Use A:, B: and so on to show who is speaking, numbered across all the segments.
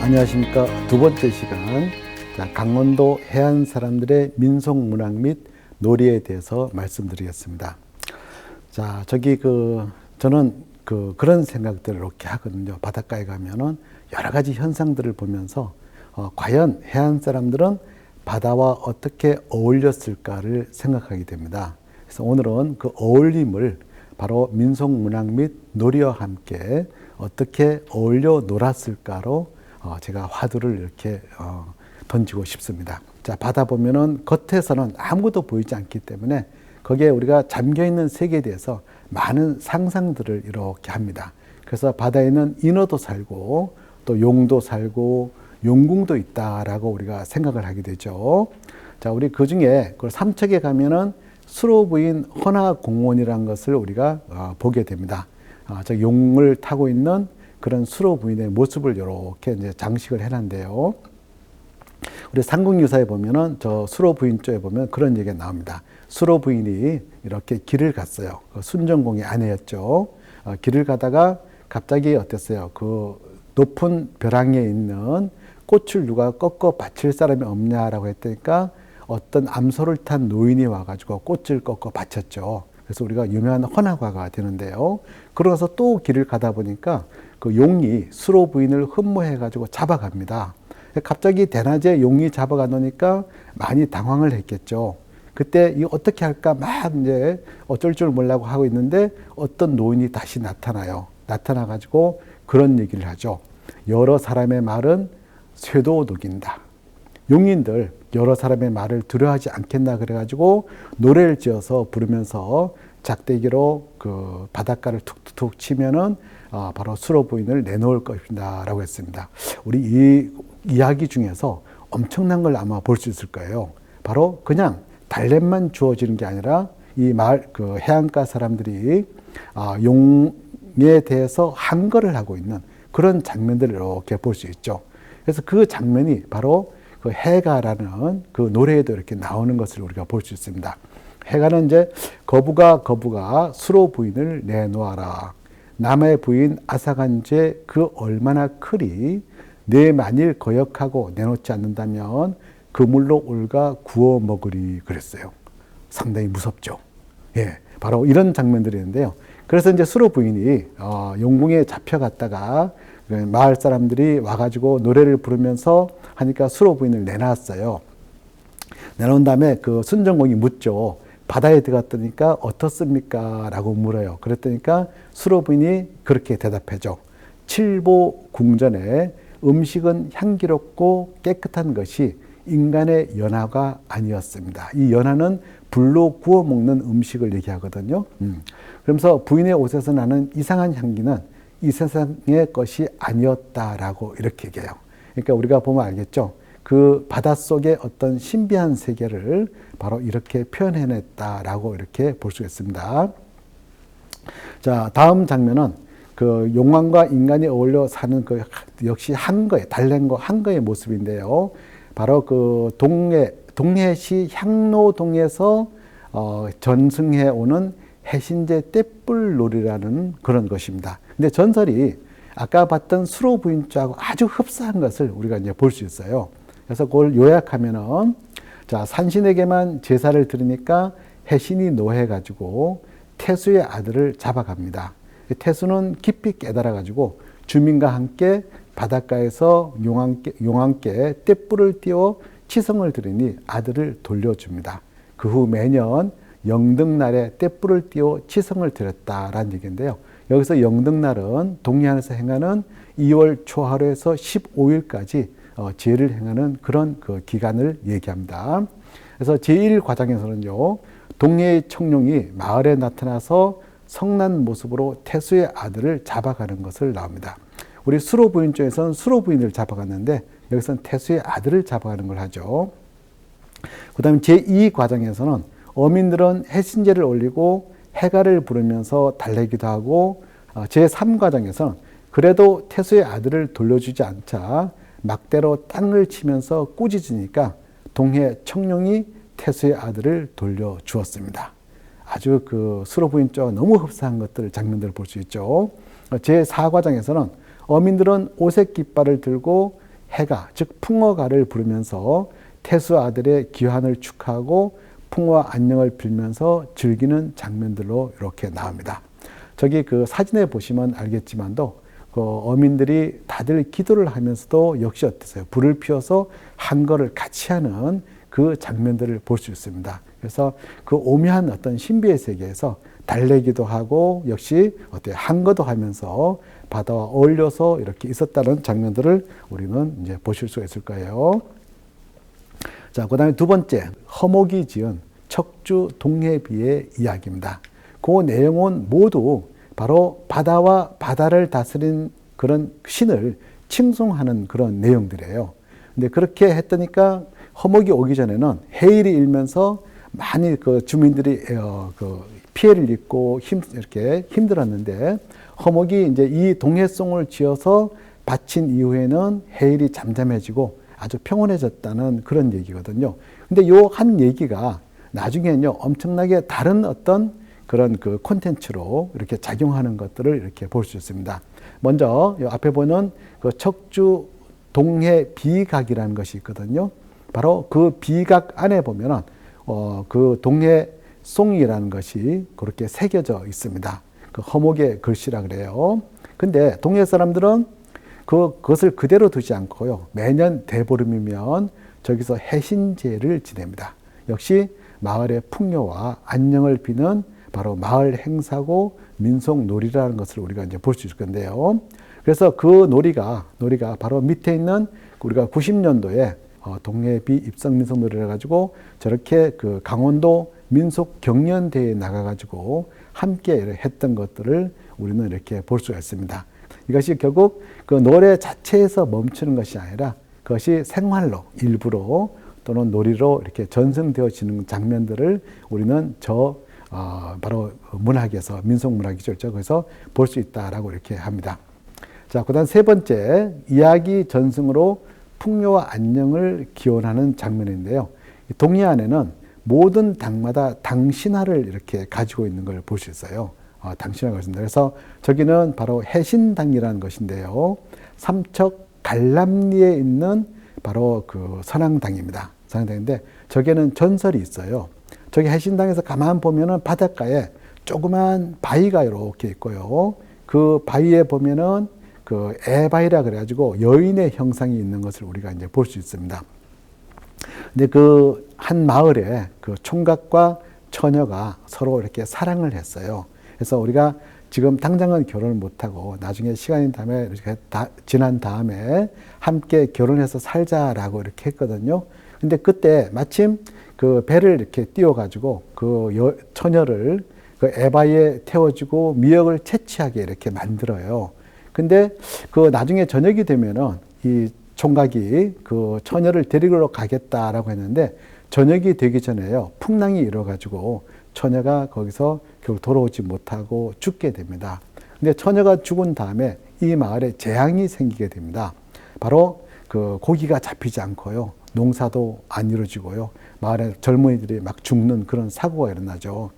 A: 안녕하십니까. 두 번째 시간. 자, 강원도 해안 사람들의 민속 문학 및 놀이에 대해서 말씀드리겠습니다. 자, 저기 그, 저는 그, 그런 생각들을 이렇게 하거든요. 바닷가에 가면은 여러 가지 현상들을 보면서, 어, 과연 해안 사람들은 바다와 어떻게 어울렸을까를 생각하게 됩니다. 그래서 오늘은 그 어울림을 바로 민속 문학 및 놀이와 함께 어떻게 어울려 놀았을까로 어, 제가 화두를 이렇게 어, 던지고 싶습니다. 자, 바다 보면은 겉에서는 아무것도 보이지 않기 때문에 거기에 우리가 잠겨 있는 세계에 대해서 많은 상상들을 이렇게 합니다. 그래서 바다에는 인어도 살고 또 용도 살고 용궁도 있다라고 우리가 생각을 하게 되죠. 자, 우리 그 중에 그 삼척에 가면은 수로 부인 헌화공원이라는 것을 우리가 어, 보게 됩니다. 아, 저 용을 타고 있는 그런 수로 부인의 모습을 이렇게 이제 장식을 해놨는데요. 우리 삼국유사에 보면은 저 수로 부인 쪽에 보면 그런 얘기가 나옵니다. 수로 부인이 이렇게 길을 갔어요. 그 순정공의 아내였죠. 어, 길을 가다가 갑자기 어땠어요? 그 높은 벼랑에 있는 꽃을 누가 꺾어 바칠 사람이 없냐라고 했더니까 어떤 암소를 탄 노인이 와가지고 꽃을 꺾어 바쳤죠. 그래서 우리가 유명한 헌화과가 되는데요. 그러고서 또 길을 가다 보니까 그 용이 수로 부인을 흠모해가지고 잡아갑니다. 갑자기 대낮에 용이 잡아가 놓으니까 많이 당황을 했겠죠. 그때 이 어떻게 할까 막 이제 어쩔 줄 몰라고 하고 있는데 어떤 노인이 다시 나타나요. 나타나가지고 그런 얘기를 하죠. 여러 사람의 말은 쇠도 녹인다. 용인들 여러 사람의 말을 두려워하지 않겠나 그래가지고 노래를 지어서 부르면서 작대기로 그 바닷가를 툭툭툭 치면은 아, 바로 수로 부인을 내놓을 것이다라고 했습니다. 우리 이 이야기 중에서 엄청난 걸 아마 볼 수 있을 거예요. 바로 그냥 달랩만 주어지는 게 아니라 이 말 그 해안가 사람들이 아, 용에 대해서 한거를 하고 있는 그런 장면들을 이렇게 볼 수 있죠. 그래서 그 장면이 바로 그 해가라는 그 노래에도 이렇게 나오는 것을 우리가 볼 수 있습니다. 해가는 이제 거부가 거부가 수로 부인을 내놓아라. 남의 부인 아사간제 그 얼마나 크리 내 만일 거역하고 내놓지 않는다면 그물로 올가 구워 먹으리 그랬어요. 상당히 무섭죠. 예, 바로 이런 장면들이 있는데요. 그래서 이제 수로 부인이 어, 용궁에 잡혀갔다가 그 마을 사람들이 와가지고 노래를 부르면서 하니까 수로 부인을 내놨어요. 내놓은 다음에 그 순정공이 묻죠. 바다에 들어갔더니까 어떻습니까? 라고 물어요. 그랬더니까 수로 부인이 그렇게 대답하죠. 칠보 궁전에 음식은 향기롭고 깨끗한 것이 인간의 연화가 아니었습니다. 이 연화는 불로 구워 먹는 음식을 얘기하거든요. 음. 그러면서 부인의 옷에서 나는 이상한 향기는 이 세상의 것이 아니었다라고 이렇게 얘기해요. 그러니까 우리가 보면 알겠죠. 그 바닷속의 어떤 신비한 세계를 바로 이렇게 표현해냈다라고 이렇게 볼 수 있습니다. 자, 다음 장면은 그 용왕과 인간이 어울려 사는 그 역시 한거의 달랭거 한거의 모습인데요. 바로 그 동해 동해시 향로동에서 어, 전승해 오는 해신제 떼뿔놀이라는 그런 것입니다. 근데 전설이 아까 봤던 수로 부인자하고 아주 흡사한 것을 우리가 이제 볼 수 있어요. 그래서 그걸 요약하면은 자 산신에게만 제사를 드리니까 해신이 노해 가지고 태수의 아들을 잡아갑니다. 태수는 깊이 깨달아 가지고 주민과 함께 바닷가에서 용왕께, 용왕께 떼뿔을 띄워 치성을 드리니 아들을 돌려줍니다. 그 후 매년 영등날에 떼뿔을 띄워 치성을 드렸다라는 얘기인데요. 여기서 영등날은 동해안에서 행하는 2월 초하루에서 15일까지 어, 제를 행하는 그런 그 기간을 얘기합니다. 그래서 제1과정에서는요, 동해의 청룡이 마을에 나타나서 성난 모습으로 태수의 아들을 잡아가는 것을 나옵니다. 우리 수로 부인 쪽에서는 수로 부인을 잡아갔는데 여기서는 태수의 아들을 잡아가는 걸 하죠. 그 다음에 제2과정에서는 어민들은 해신제를 올리고 해가를 부르면서 달래기도 하고 어, 제3과정에서는 그래도 태수의 아들을 돌려주지 않자 막대로 땅을 치면서 꾸짖으니까 동해 청룡이 태수의 아들을 돌려주었습니다. 아주 그 수로 부인 쪽 너무 흡사한 것들 장면들을 볼 수 있죠. 제 4과정에서는 어민들은 오색 깃발을 들고 해가 즉 풍어가를 부르면서 태수 아들의 귀환을 축하하고 풍어와 안녕을 빌면서 즐기는 장면들로 이렇게 나옵니다. 저기 그 사진에 보시면 알겠지만도 그 어민들이 다들 기도를 하면서도 역시 어떠세요? 불을 피워서 한 거를 같이 하는 그 장면들을 볼 수 있습니다. 그래서 그 오묘한 어떤 신비의 세계에서 달래기도 하고 역시 어때 한거도 하면서 바다와 어울려서 이렇게 있었다는 장면들을 우리는 이제 보실 수 있을 거예요. 자, 그 다음에 두 번째, 허목이 지은 척주 동해비의 이야기입니다. 그 내용은 모두 바로 바다와 바다를 다스린 그런 신을 칭송하는 그런 내용들이에요. 근데 그렇게 했더니까 허목이 오기 전에는 해일이 일면서 많이 그 주민들이 어, 그 피해를 입고 힘 이렇게 힘들었는데 허목이 이제 이 동해송을 지어서 바친 이후에는 해일이 잠잠해지고 아주 평온해졌다는 그런 얘기거든요. 근데 요 한 얘기가 나중에는요 엄청나게 다른 어떤 그런 그 콘텐츠로 이렇게 작용하는 것들을 이렇게 볼 수 있습니다. 먼저 요 앞에 보는 그 척주 동해 비각이라는 것이 있거든요. 바로 그 비각 안에 보면은 어, 그 동해 송이라는 것이 그렇게 새겨져 있습니다. 그 허목의 글씨라 그래요. 근데 동해 사람들은 그, 그것을 그대로 두지 않고요. 매년 대보름이면 저기서 해신제를 지냅니다. 역시 마을의 풍요와 안녕을 비는 바로 마을 행사고 민속 놀이라는 것을 우리가 이제 볼 수 있을 건데요. 그래서 그 놀이가, 놀이가 바로 밑에 있는 우리가 90년도에 어, 동해비 입성 민속 놀이를 가지고 저렇게 그 강원도 민속 경연대회에 나가가지고 함께 했던 것들을 우리는 이렇게 볼 수가 있습니다. 이것이 결국 그 노래 자체에서 멈추는 것이 아니라 그것이 생활로 일부로 또는 놀이로 이렇게 전승되어지는 장면들을 우리는 저 어, 바로 문학에서 민속 문학이죠. 그래서 볼 수 있다라고 이렇게 합니다. 자, 그다음 세 번째 이야기 전승으로 풍요와 안녕을 기원하는 장면인데요. 동해안에는 모든 당마다 당신화를 이렇게 가지고 있는 걸 볼 수 있어요. 어, 당신화가 있습니다. 그래서 저기는 바로 해신당이라는 것인데요. 삼척 갈람리에 있는 바로 그 선앙당입니다. 선앙당인데 저기는 전설이 있어요. 저기 해신당에서 가만 보면은 바닷가에 조그만 바위가 이렇게 있고요. 그 바위에 보면은 그 에바이라 그래가지고 여인의 형상이 있는 것을 우리가 이제 볼 수 있습니다. 근데 그 한 마을에 그 총각과 처녀가 서로 이렇게 사랑을 했어요. 그래서 우리가 지금 당장은 결혼을 못하고 나중에 시간이 다음에 이렇게 다, 지난 다음에 함께 결혼해서 살자라고 이렇게 했거든요. 근데 그때 마침 그 배를 이렇게 띄워가지고 그 여, 처녀를 그 에바에 태워주고 미역을 채취하게 이렇게 만들어요. 근데 그 나중에 저녁이 되면은 이 총각이 그 처녀를 데리러 가겠다라고 했는데 저녁이 되기 전에요. 풍랑이 일어가지고 처녀가 거기서 결국 돌아오지 못하고 죽게 됩니다. 근데 처녀가 죽은 다음에 이 마을에 재앙이 생기게 됩니다. 바로 그 고기가 잡히지 않고요. 농사도 안 이루어지고요. 마을에 젊은이들이 막 죽는 그런 사고가 일어나죠.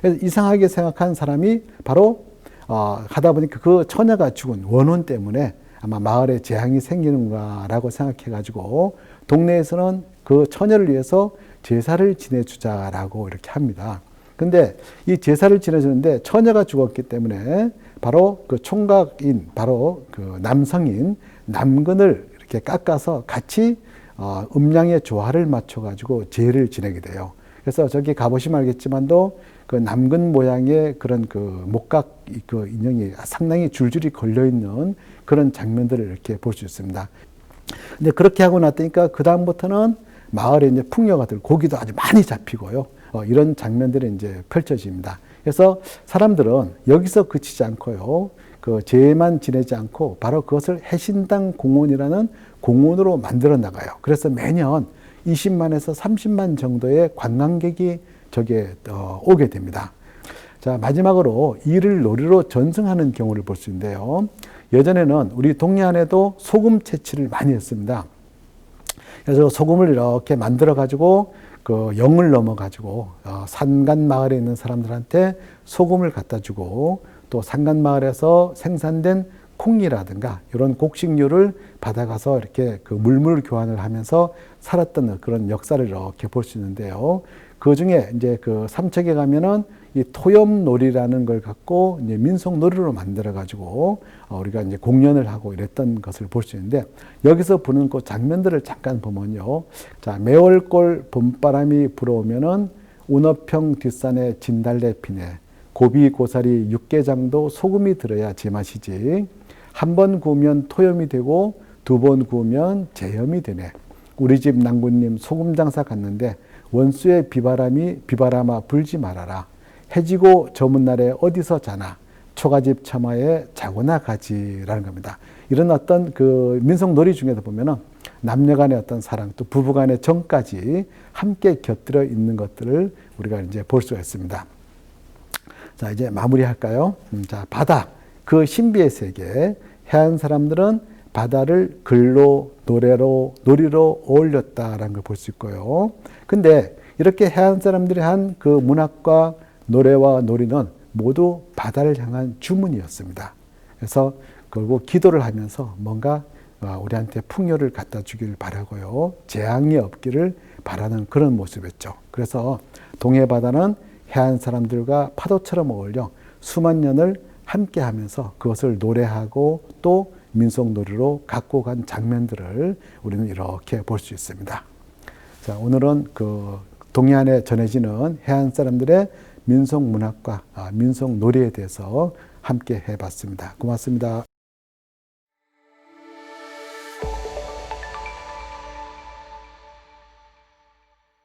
A: 그래서 이상하게 생각한 사람이 바로 어, 하다 보니까 그 처녀가 죽은 원혼 때문에 아마 마을에 재앙이 생기는가라고 생각해가지고 동네에서는 그 처녀를 위해서 제사를 지내주자라고 이렇게 합니다. 근데 이 제사를 지내주는데 처녀가 죽었기 때문에 바로 그 총각인 바로 그 남성인 남근을 이렇게 깎아서 같이 어, 음양의 조화를 맞춰가지고 제를 지내게 돼요. 그래서 저기 가보시면 알겠지만도 그 남근 모양의 그런 그 목각 그 인형이 상당히 줄줄이 걸려 있는 그런 장면들을 이렇게 볼 수 있습니다. 근데 그렇게 하고 났더니까 그 다음부터는 마을에 이제 풍요가 들 고기도 아주 많이 잡히고요. 어, 이런 장면들이 이제 펼쳐집니다. 그래서 사람들은 여기서 그치지 않고요. 그 죄만 지내지 않고 바로 그것을 해신당 공원이라는 공원으로 만들어 나가요. 그래서 매년 20만에서 30만 정도의 관광객이 저기에 어, 오게 됩니다. 자, 마지막으로 이를 놀이로 전승하는 경우를 볼 수 있는데요. 예전에는 우리 동해안에도 소금 채취를 많이 했습니다. 그래서 소금을 이렇게 만들어 가지고 그 영을 넘어 가지고 어, 산간 마을에 있는 사람들한테 소금을 갖다 주고 또 산간 마을에서 생산된 콩이라든가 이런 곡식류를 받아가서 이렇게 그 물물 교환을 하면서 살았던 그런 역사를 이렇게 볼 수 있는데요. 그 중에 이제 그 삼척에 가면은 이 토염놀이라는 걸 갖고 이제 민속놀이로 만들어 가지고 어, 우리가 이제 공연을 하고 이랬던 것을 볼 수 있는데 여기서 보는 그 장면들을 잠깐 보면요. 자, 매월골 봄바람이 불어오면은 운어평 뒷산에 진달래 피네 고비 고사리 육개장도 소금이 들어야 제맛이지 한 번 구우면 토염이 되고 두 번 구우면 제염이 되네. 우리 집 낭군님 소금 장사 갔는데 원수의 비바람이 비바람아 불지 말아라. 해지고 저문 날에 어디서 자나 초가집 처마에 자고나 가지라는 겁니다. 이런 어떤 그 민속 놀이 중에도 보면은 남녀 간의 어떤 사랑 또 부부 간의 정까지 함께 곁들여 있는 것들을 우리가 이제 볼 수가 있습니다. 자, 이제 마무리할까요? 음, 자, 바다. 그 신비의 세계. 해안 사람들은 바다를 글로, 노래로, 놀이로 어울렸다라는 걸 볼 수 있고요. 근데 이렇게 해안 사람들이 한 그 문학과 노래와 놀이는 모두 바다를 향한 주문이었습니다. 그래서 결국 기도를 하면서 뭔가 어, 우리한테 풍요를 갖다 주기를 바라고요. 재앙이 없기를 바라는 그런 모습이었죠. 그래서 동해 바다는 해안 사람들과 파도처럼 어울려 수만 년을 함께 하면서 그것을 노래하고 또 민속놀이로 갖고 간 장면들을 우리는 이렇게 볼 수 있습니다. 자, 오늘은 그 동해안에 전해지는 해안 사람들의 민속 문학과 아, 민속 놀이에 대해서 함께 해봤습니다. 고맙습니다.